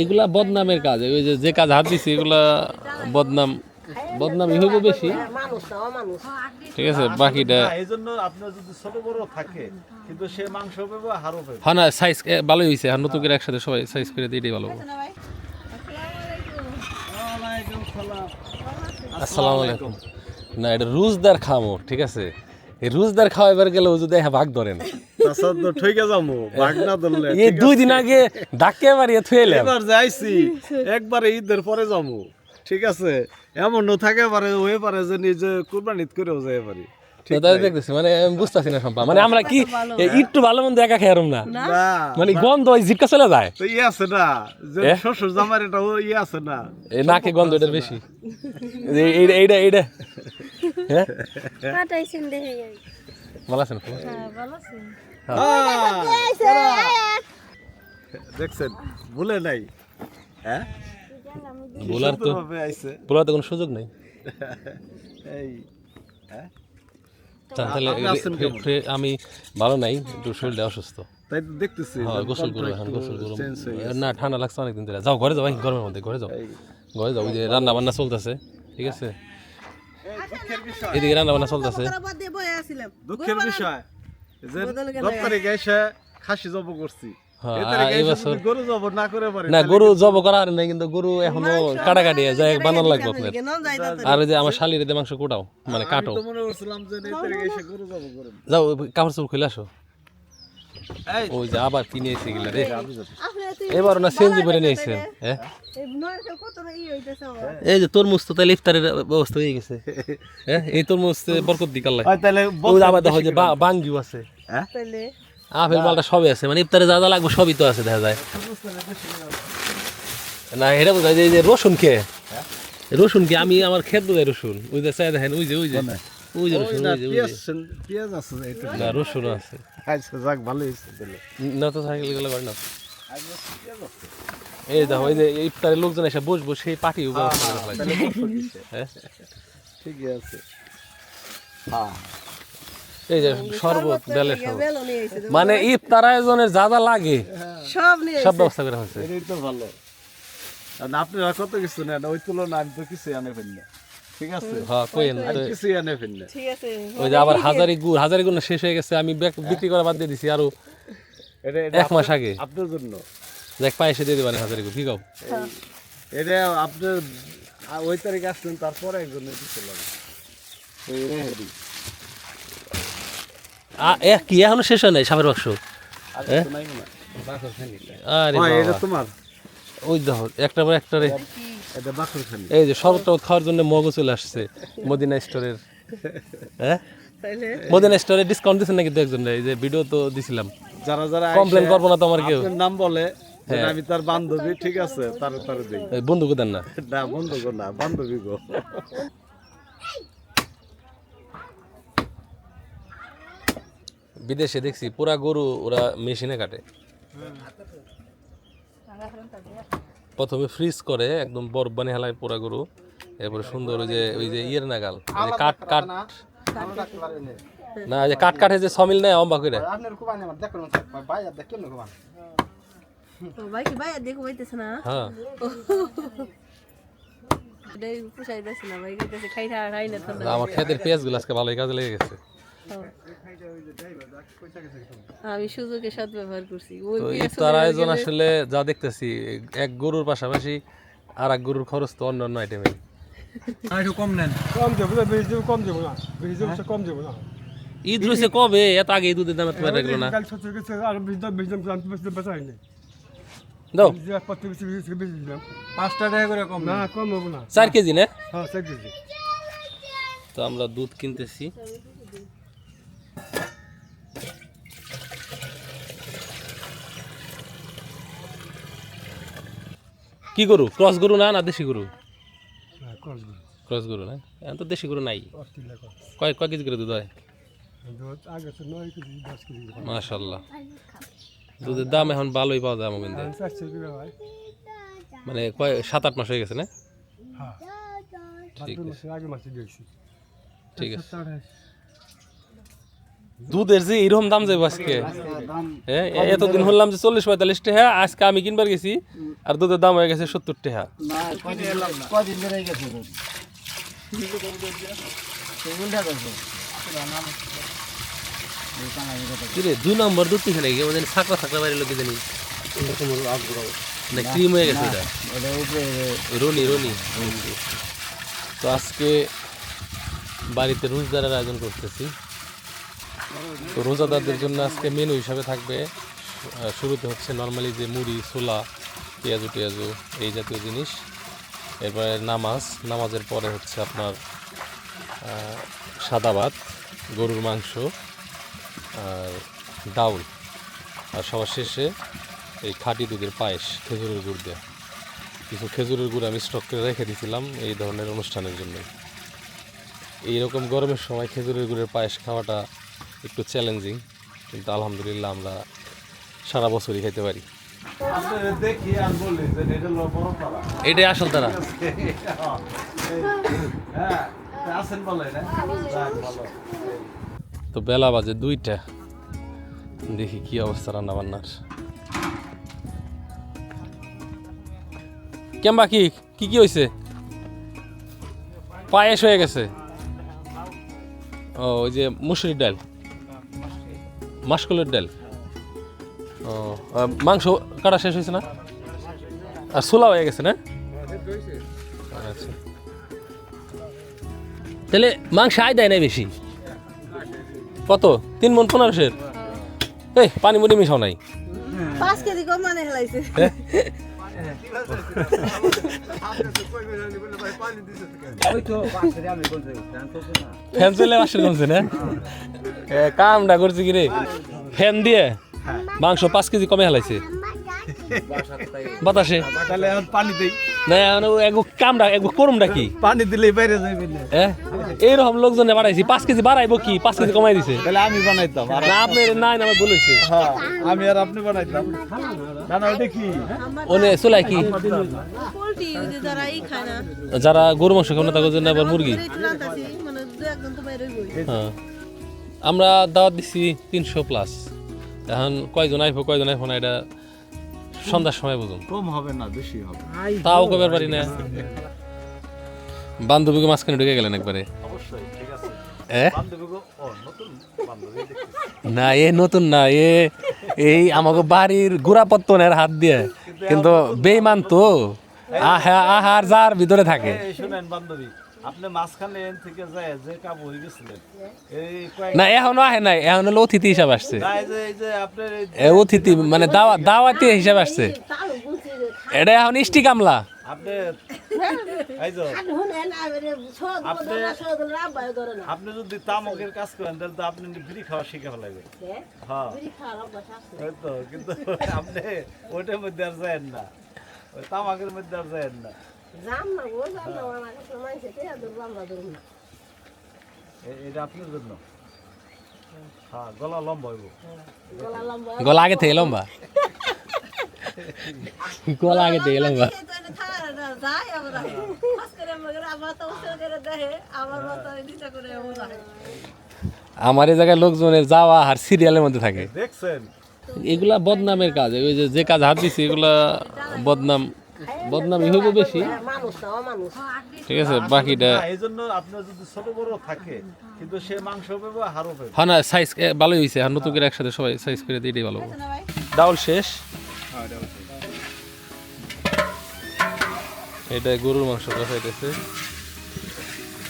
এগুলা বদনামের কাজ ওই যে যে কাজ হাত দিছি এগুলা বদনাম বদনামই হইব বেশি? ঠিক আছে বাকিটা এই জন্য আপনার যদি ছোট বড় থাকে কিন্তু সে মাংস পাবে হারও পাবে। হ্যাঁ না সাইজ ভালোই হয়েছে আর নতুন করে একসাথে সবাই সাইজ করে দিয়ে এটাই ভালো আসসালামু আলাইকুম। না এটা রুজদার খামো ঠিক আছে? রুজদার খাওয়াইবার গেলে ও যদি ভাগ ভাগ না এই দুই দিন আগে ডাকে এবার যাইছি একবারে ঈদের পরে যাব ঠিক আছে? এমন থাকে পারে হয়ে পারে যে নিজে কুরবানিত করেও যেতে পারি দেখতেছি মানে আমি বুঝতেছি না সম্পা। মানে আমরা কি একটু ভালো মন্দ একা খেয়ারম না? না। মানে গন্ধ ওই জিটকা চলে যায়। তো ইয়ে আছে না যে শ্বশুর জামার এটা ও ইয়ে আছে না। এই নাকে গন্ধ এটা বেশি। এইটা এইটা এইটা। হ্যাঁ পাঠাইছেন দেখে যাই ভালো আছেন আপু? আহ, দেখছেন ভুলে নাই। হ্যাঁ? বলার তো সুন্দরভাবে বলার তো কোনো সুযোগ নেই। এই হ্যাঁ? তাহলে আমি ভালো নাই একটু শরীরটা অসুস্থ। তাই তো দেখতেছি হ্যাঁ গোসল এখন গোসল করব change হয়ে গেছে। না ঠান্ডা লাগছে অনেকদিন ধরে। যাও ঘরে যাও গরমের মধ্যে ঘরে যাও। ঘরে যাও ওই যে রান্না বান্না চলতেছে ঠিক আছে? এদিকে রান্না বান্না চলতেছে। দুঃখের বিষয় যে খাসি জব করছি। হ্যাঁ, গরু জব না করে পারি না গরু জব করা আর নাই কিন্তু গরু এখনও কাটা কাটিয়ে যায় বানান লাগবে আপনার। আর যে আমার শালির মাংস কোটাও মানে কাটো। তো মনে করছিলাম যে এই তারিখে এসে গরু জব করুন যাও কাপড় চোর খুলে আসো। ওই যে আবার কিনে এসে গেলে রে। এবার না সেঞ্জি করে নিয়েছেন হ্যাঁ? এই যে তরমুজ তো তাহলে ইফতারের ব্যবস্থা হয়ে গেছে। হ্যাঁ এই তরমুজ বরকত দিক আল্লাহ হয় তাহলে ওই যে আবার দেখো যে বাঙ্গিও আছে। হ্যাঁ? আপেল মালটা সবই আছে মানে ইফতারে যা যা লাগবে সবই তো আছে দেখা যায়। না এটা বোঝা যায় যে রসুন কে রসুন কি আমি আমার খেত বোঝাই রসুন। ওই যে চাই দেখেন ওই যে ওই যে। ওই যে রসুন ওই যে রসুন আছে। আচ্ছা যাক ভালো হয়েছে তাহলে না তো সাইকেলগুলো করে না। এই দেখো এই যে ইফতারে লোকজন এসে বসবো সেই পার্টি হ্যাঁ ঠিকই আছে। হ্যাঁ। এই যে শরবত বেলের শরবত। মানে ইফতার আয়োজনের যা যা লাগে সব নিয়ে সব ব্যবস্থা করা হয়েছে। এটাই তো ভালো। কারণ কত কিছু নেন? ওই তুলনা আমি তো কিছুই আনে ফেললে ঠিক আছে? হ্যাঁ ফেললে। ঠিক আছে ওই যে আবার হাজারি গুড় হাজারি গুড় শেষ হয়ে গেছে আমি বিক্রি করা বাদ দিয়ে দিছি আরও এক মাস আগে। আপনার জন্য। দেখ পায়েসে দিয়ে দেবেন হাজারি গুড় কি কও? এটা আপনার ওই তারিখে আসলেন তারপরে একজন কি এখনও শেষ হয় নাই সাপের বাক্স? আর হ্যাঁ? হয়। আরে হয়। তোমার? ওই দেখো একটা পর একটা রে এই যে শরবত খাওয়ার জন্য মগও চলে আসছে মদিনা স্টোরের। হ্যাঁ? মদিনা স্টোরে ডিসকাউন্ট দিচ্ছেন নাকি একজন এই যে ভিডিও তো দিছিলাম। যারা যারা কমপ্লেন করব না তো আমার কেউ। নাম বলে যে আমি তার বান্ধবী ঠিক আছে তার তারে দেই। এই বন্ধু দেন না। না বন্ধু গো না বান্ধবী গো। বিদেশে দেখছি পুরা গরু ওরা মেশিনে কাটে। প্রথমে ফ্রিজ করে একদম বরফ বানিয়ে হেলায় পুরা গরু এরপরে সুন্দর ওই যে ওই যে ইয়ের নাগাল যে কাঠ কাঠ। না? যে কাঠ কাঠে যে সমিল নেয় অম্বা করে হ্যাঁ। আমার ক্ষেতের পেঁয়াজগুলো আজকে ভালোই কাজে লেগে গেছে। আমি সুযোগে সদ ব্যবহার করছি। তো ইফতার আয়োজন আসলে যা দেখতেছি এক গরুর পাশাপাশি আর এক গরুর খরচ তো অন্য অন্য আইটেমে কম দেবো না বেশি দেবো কম দেবো না। বেশি দেবো কম দেবো না। ঈদ রয়েছে কবে? এত আগে ঈদ উদের দামে তোমার রাখল না? কাল ছোট গেছে আর বেশি দাম বেশি দাম বেচা হয়নি। দাও। পাঁচটা টাকা করে কম না কম হব না। চার কেজি না? হ্যাঁ চার কেজি। তো আমরা দুধ কিনতেছি। কি গরু? ক্রস গরু না না দেশি গরু? হ্যাঁ ক্রস গরু। না? এখন তো দেশি গরু নাই। কয় কয় কেজি করে দুধ হয়? মাশাল্লাহ দুধের দাম এখন ভালোই পাওয়া যায় আমার মানে কয় সাত আট মাস হয়ে গেছে না? হ্যাঁ। ঠিক আছে। দুধের যে এরকম দাম যাবে আজকে? এতদিন শুনলাম যে চল্লিশ পঁয়তাল্লিশ টাকা আজকে আমি কিনবার গেছি আর দুধের দাম হয়ে গেছে সত্তর টাকা দুই নম্বর দুধ থেকে নাকি? মানে ছাকরা ছাকরা বাইরে লোকে জানি ক্রিম হয়ে গেছে এটা। রনি রনি। তো আজকে বাড়িতে রোজদারের আয়োজন করতেছি। তো রোজাদারদের জন্য আজকে মেনু হিসাবে থাকবে শুরুতে হচ্ছে নর্মালি যে মুড়ি, ছোলা, পেঁয়াজু, টেয়াজু, এই জাতীয় জিনিস। এরপরে নামাজ, নামাজের পরে হচ্ছে আপনার সাদা ভাত, গরুর মাংস আর ডাউল। আর সবার শেষে এই খাঁটি দুধের পায়েস, খেজুরের গুড় দেওয়া কিছু খেজুরের গুড় আমি স্টক করে রেখে দিয়েছিলাম এই ধরনের অনুষ্ঠানের জন্য এইরকম গরমের সময় খেজুরের গুড়ের পায়েস খাওয়াটা একটু চ্যালেঞ্জিং কিন্তু আলহামদুলিল্লাহ আমরা সারা বছরই খেতে পারি। পরম্পরা এটাই আসল তারা। হ্যাঁ তো বেলা বাজে দুইটা। দেখি কি অবস্থা রান্না বান্নার কেমবা কি কি কি হয়েছে পায়েস হয়ে গেছে। ও ওই যে মুসুরির ডাল। মাসকলের ডাল। ও আর মাংস কাটা শেষ হয়েছে না? আর ছোলা হয়ে গেছে না? আচ্ছা। তাহলে মাংস আয় দেয় না বেশি? কত? তিন মন পনেরোশের? এই পানি মুড়ি মিশাও নাই। পাঁচ কেজি কম মানে হেলাইছে। ফ্যান চলে কমছে না? কামটা করছে কি রে ফ্যান দিয়ে? মাংস পাঁচ কেজি কমে হেলাইছে। বাতাসে? পানি দেই। না এখন এক কামটা এক করুমটা কি? পানি দিলেই বাইরে যাইবে না এইরকম লোকজনে বাড়াইছি পাঁচ কেজি বাড়াইবো কি? পাঁচ কেজি কমাই দিছে। তাহলে আমি বানাইতাম আর আপনি নাই না বলেছে হ্যাঁ আমি আর আপনি বানাইতাম। না না এটা কি? ওনে চলাই যারা গরু মাংস খাবে না তাদের জন্য আবার মুরগি। মানে হ্যাঁ। আমরা দাওয়াত দিচ্ছি তিনশো প্লাস এখন কয়জন আইফো কয়জন আইফো না এটা সন্ধ্যার সময় বুঝুন। কম হবে না বেশি হবে। তাও কবার পারি না? বান্ধবীকে মাঝখানে ঢুকে গেলেন একবারে। না এ নতুন না এ এই আমাকে বাড়ির গোড়াপত্তনের হাত দিয়ে। কিন্তু বেইমান তো। আহা আহার যার ভিতরে থাকে। শুনেন বান্ধবী আপনি মাঝখানে এন থেকে যায় যে কাম হয়ে গেছিলেন। এই না এখনও আহে নাই এখন হলো অতিথি হিসাব আসছে। অতিথি মানে দাওয়া দাওয়াতি হিসাব আসছে। এটা এখন ইষ্টি কামলা। আপনি এই আপনি যদি তামকের কাজ করেন তাহলে তো আপনি বিড়ি খাওয়া শিখে ফেলাইবেন। হ্যাঁ। কিন্তু আপনি ওইটার মধ্যে আর যায়েন না। ওই তামাকের মধ্যে আর যায়েন না। এ- এটা আপনার জন্য হ্যাঁ গলা লম্বা হইব। গলা আগে থেকে লম্বা। গলা আগে থেকে লম্বা। যাই আমরা। এই জায়গায় লোকজনের যাওয়া আর সিরিয়ালের মধ্যে থাকে। দেখছেন? এগুলা বদনামের কাজ ওই যে যে কাজ হাত দিছে এগুলা বদনাম। বদনামই হইব বেশি। ঠিক আছে বাকিটা এই জন্য আপনার যদি ছোট বড় থাকে কিন্তু সে মাংস পাবে হারও পাবে। হ্যাঁ না সাইজ ভালোই হয়েছে আর নতুন করে একসাথে সবাই সাইজ করে দিয়ে এটাই ভালো হবে। ডাউল শেষ? এটা গরুর মাংস কষাইতেছে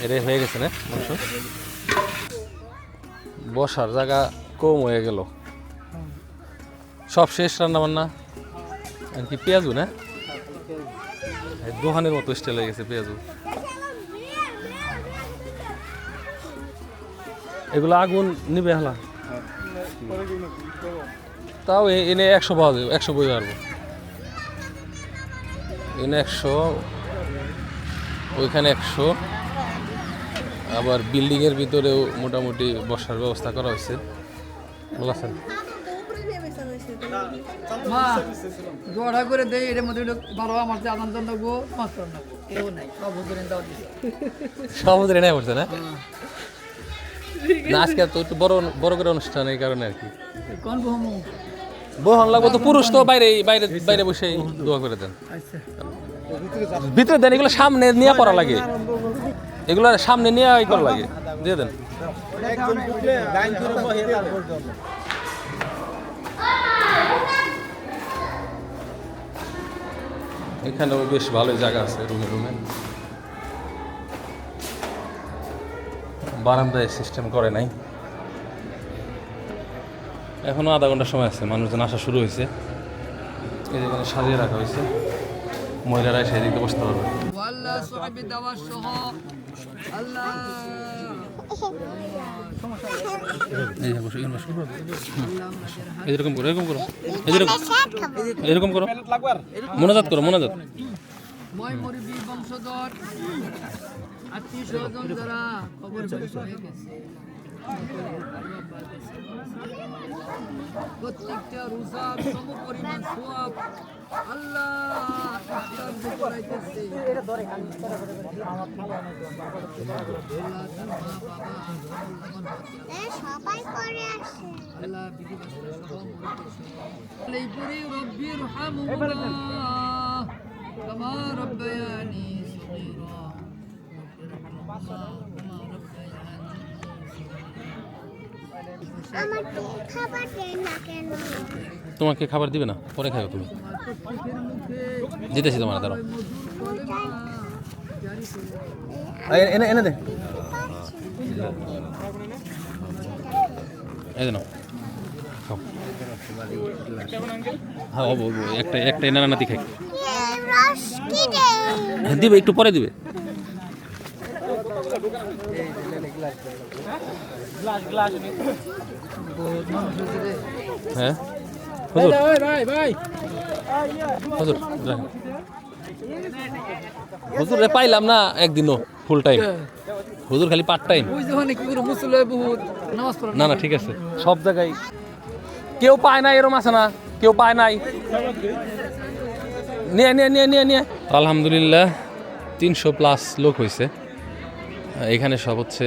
এটাই হয়ে গেছে না মাংস? বসার জায়গা কম হয়ে গেল। সব শেষ রান্না বান্না আর কি পেঁয়াজু না? দোকানের মতো স্টাইল হয়ে গেছে পেঁয়াজু এগুলো আগুন নিবে হলা। তাও এনে একশো পাওয়া যাবে, একশো বই পারব এনে একশো, ওইখানে একশো। আবার বিল্ডিংয়ের ভিতরেও মোটামুটি বসার ব্যবস্থা করা হয়েছে। বলেছেন মা জোড়া করে দেয় এর মধ্যে আমার যে আদান মাছ করো কেউ নাই সব হুজুরেন দাও দিছে। সব এনে পড়ছে না? না আজকে তো একটু বড় বড় করে অনুষ্ঠান এই কারণে আর কি। কোন বহুমু? বহন লাগবে তো পুরুষ তো বাইরে বাইরে বাইরে বসে দোয়া। করে দেন। আচ্ছা। ভিতরে দেন এগুলো সামনে নিয়ে পড়া লাগে। এগুলো সামনে নিয়ে করা লাগে। দিয়ে দেন। এখানেও বেশ ভালোই জায়গা আছে রুমে রুমে। বারান্দায় সিস্টেম করে নাই। এখনও আধা ঘণ্টা সময় আছে, মানুষজন আসা শুরু হয়েছে। এই যেখানে সাজিয়ে রাখা হয়েছে। মহিলারা সেদিকে বসতে পারবে। এরকম করো এরকম করো। করো। মনোজাত করো মনোজাত। আত্মীয় স্বজন যারা খবর প্রত্যেকটা রোজার সম পরিমাণ সোয়াব আল্লাহ ইফতার যে করাইতেছে আল্লাহ তার মা বাবা আমার সবাই করে আসে আল্লাহ বিধি বাসনা সহ মরিতেছে আলাইকুরি রব্বি রহমুল্লাহ কামা রব্বায়ানি সগীরা আমার খাবার দেয় না কেন তোমাকে খাবার দিবে না? পরে খাও তুমি। দিতেছি তোমার করে এনে এনে দে। এই দেন খাও। হ্যাঁ হব। একটা একটা এনে নাতি খাই। দিবে একটু পরে দিবে। হ্যাঁ? হুজুর। হুজুর হুজুর রে পাইলাম না একদিনও ফুল টাইম হুজুর খালি পার্ট টাইম না? না ঠিক আছে। সব জায়গায় কেউ পায় না এরম আছে না? কেউ পায় নাই? নিয়ে নিয়ে নিয়ে নিয়ে নিয়ে। আলহামদুলিল্লাহ তিনশো প্লাস লোক হয়েছে এখানে সব হচ্ছে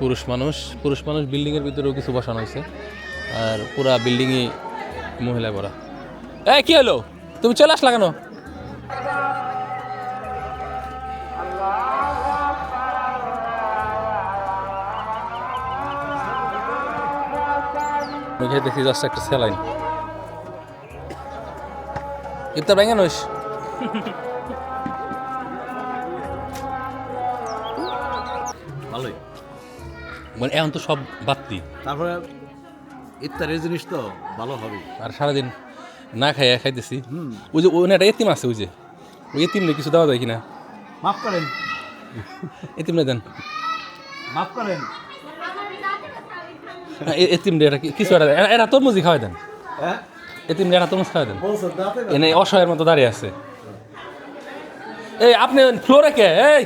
পুরুষ মানুষ পুরুষ মানুষ বিল্ডিংয়ের ভিতরেও কিছু বসানো হয়েছে। আর পুরা বিল্ডিংই মহিলায় ভরা। এই, কি হলো? তুমি চলে আসলা কেন? মুখে দেখি জাস্ট একটা স্যালাইন ভেঙে মানে এখন তো সব বাত্তি তারপরে ইত্যাদি জিনিস তো ভালো হবে। আর সারাদিন না খাইয়া খাইতেছি। ওই যে ওই একটা এতিম আছে ওই যে। ওই এতিম কিছু দেওয়া যায় কিনা? মাফ করেন। এতিম দেন। মাফ করেন। এতিম রে এটা কিছু একটা এরা- তরমুজি খাওয়াই দেন। হ্যাঁ? এতিম এরা তরমুজ খাওয়াই দেন। এনে অসহায়ের মতো দাঁড়িয়ে আছে। এই আপনি ফ্লোরে কে? এই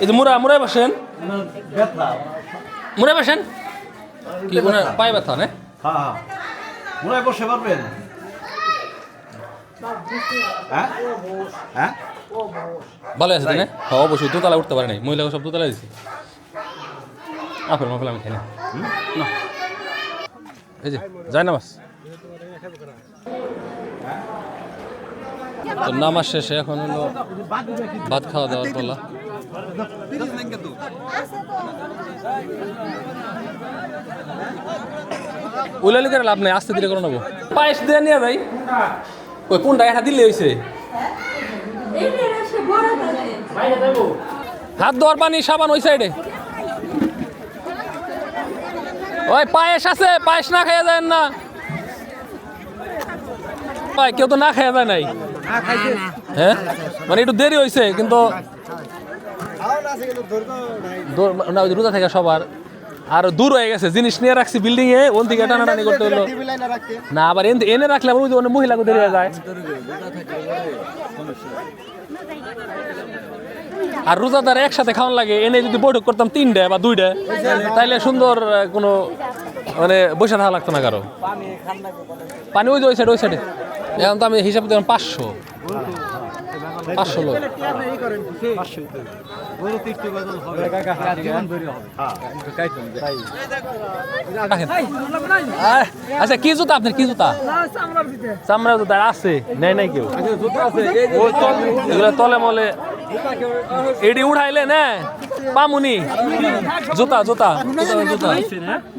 এই যে মুরা মুরাই বসেন। মুরাই বসেন কি মনে পায়ে ব্যথা না? হ্যাঁ হ্যাঁ মনে বসে পারবেন। ভালো আছে তাই না? হ্যাঁ অবশ্যই দোতলা উঠতে পারে নাই। মহিলা সব দোতলা দিছি। আপেল মাফেল আমি খাই না। এই যে যাই না বাস তো নামাজ শেষে এখন হলো ভাত খাওয়া দাওয়ার পালা। উলালি করে লাভ নাই আস্তে ধীরে করে নেব। পায়েস দিয়ে নিয়ে ভাই ওই কোনটা? এটা দিলে হয়েছে হাত ধোয়ার পানি সাবান ওই সাইডে। ওই পায়েস আছে পায়েস না খাইয়া যায় না। ভাই কেউ তো না খাইয়া যায় নাই। হ্যাঁ? মানে একটু দেরি হয়েছে কিন্তু না ওই রোজা থেকে সবার আর দূর হয়ে গেছে। জিনিস নিয়ে রাখছি বিল্ডিং এ ওন থেকে টানাটানি করতে হলো। না আবার এনে এনে রাখলে আবার ওই মহিলাকে দেরি যায়। আর রোজাদার একসাথে খাওয়ান লাগে এনে যদি বৈঠক করতাম তিনটে বা দুইটা তাইলে সুন্দর কোনো মানে বসে থাকা লাগতো না কারও। পানি ওই যে ওই সাইড ওই সাইডে এখন তো আমি হিসাব দিলাম পাঁচশো। পাঁচশো আচ্ছা কি জুতা আপনার? কি জুতা? চামড়া জুতা আছে? নেই নাই কেউ? তলে মলে এডি উঠাইলে, না? পামুনি। জুতা জুতা। জুতা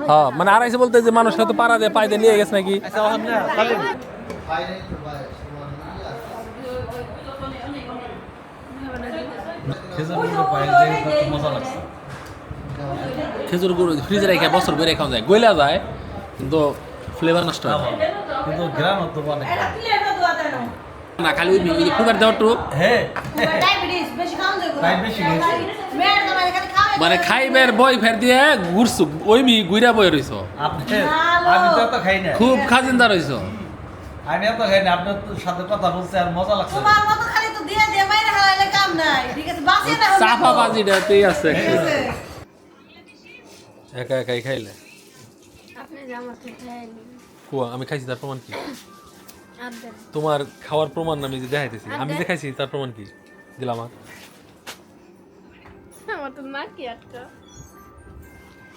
হ্যাঁ মানে আড়াইশো বলতে যে মানুষ হয়তো পাড়া দিয়ে, পায়ে দিয়ে নিয়ে গেছে নাকি? খেজুর গুঁড়ো ফ্রিজে রেখে বছর বই রেখা যায়। গইলা যায় কিন্তু ফ্লেভার নষ্ট হয়। কিন্তু গ্রাম তো অনেক না? খালি ওই ওই ফুকার দেওয়ার হ্যাঁ খাওয়া মানে খাওয়া মানে খাইবের বই ফের দিয়ে ঘুরছু ওই মি গুইরা বই রইছ। আমি তো এত খাই না খুব খাজিনদার রইছ। আমি এত খাই না আপনার সাথে কথা বলছি আর মজা লাগছে তোমার মতো খালি তো দিয়ে দিয়ে মাইরে হারাইলে কাম নাই। ঠিক আছে না চাপা বাজিটাতেই আছে। একা একাই খাইলে? কুয়া আমি খাইছি তার প্রমাণ কি? তোমার খাওয়ার প্রমাণ আমি যে দেখাইতেছি আমি যে খাইছি তার প্রমাণ কি? দিলাম আমার আমার তো মা কি আটকা।